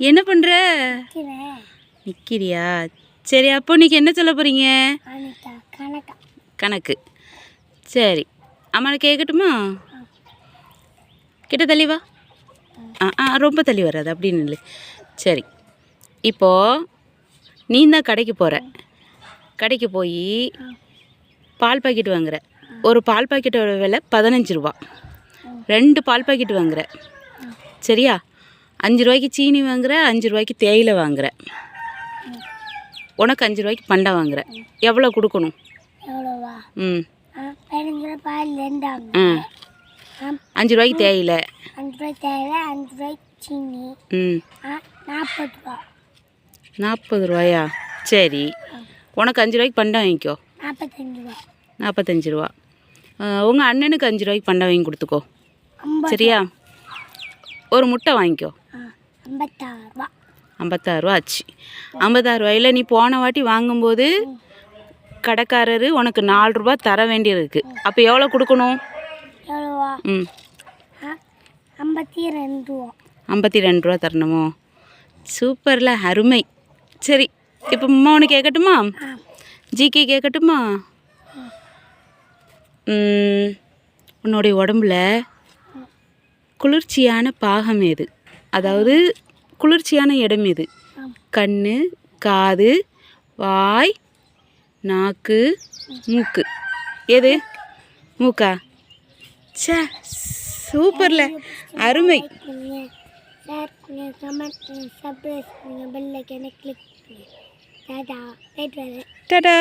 என்ன பண்ணுற நிற்கிறியா சரி அப்போ இன்னைக்கு என்ன சொல்ல போகிறீங்க கணக்கா. சரி. அம்மா கேட்கட்டுமா? கிட்ட தள்ளி வா. ஆ ஆ ரொம்ப தள்ளி வராது அப்படின்னு இல்லை சரி. இப்போது நீ தான் கடைக்கு போகிற கடைக்கு போய் பால் பாக்கெட் வாங்குற. ஒரு பால் பாக்கெட்டோட விலை பதினஞ்சு ரூபா. ரெண்டு பால் பாக்கெட் வாங்குற. சரியா? அஞ்சு ரூபாய்க்கு சீனி வாங்குற அஞ்சு ரூபாய்க்கு தேயிலை வாங்குற. உனக்கு அஞ்சு ரூபாய்க்கு பண்டை வாங்குற. எவ்வளோ கொடுக்கணும்? ம். அஞ்சு ரூபாய்க்கு தேயிலை. அஞ்சு ரூபாய் தேவை அஞ்சு ரூபாய் சீனி. ம். நாற்பது ரூபா. நாற்பது ரூபாயா? சரி. உனக்கு அஞ்சு ரூபாய்க்கு பண்டை வாங்கிக்கோ. நாற்பத்தஞ்சு ரூபா. நாற்பத்தஞ்சு ரூபா. உங்கள் அண்ணனுக்கு அஞ்சு ரூபாய்க்கு பண்டை வாங்கி கொடுத்துக்கோ. சரியா? ஒரு முட்டை வாங்கிக்கோ. ஐம்பத்தாறு ரூபா. ஆச்சு. ஐம்பத்தாறு ரூபாயில் நீ போன வாட்டி வாங்கும்போது கடைக்காரரு உனக்கு நாலு ரூபா தர வேண்டியிருக்கு. அப்போ எவ்வளோ கொடுக்கணும்? ம். ஐம்பத்தி ரெண்டு ரூபா. ஐம்பத்தி ரெண்டு ரூபா தரணுமோ? சூப்பரில் அருமை. சரி இப்போ அம்மா ஒன்று கேட்கட்டுமா ஜிகே கேட்கட்டுமா? உன்னுடைய உடம்புல குளிர்ச்சியான பாகம் எது? அதாவது குளிர்ச்சியான இடம் எது. கண் காது வாய் நாக்கு மூக்கு. எது? மூக்கா? ச்சே சூப்பர்ல. அருமை. ஷேர் பண்ணுங்க. கமெண்ட் பண்ணுங்க. சப்ஸ்கிரைப் பண்ணுங்க. பெல் ஐக்கனை கிளிக் பண்ணுங்க. டாடா ரைட் வரேன் டாடா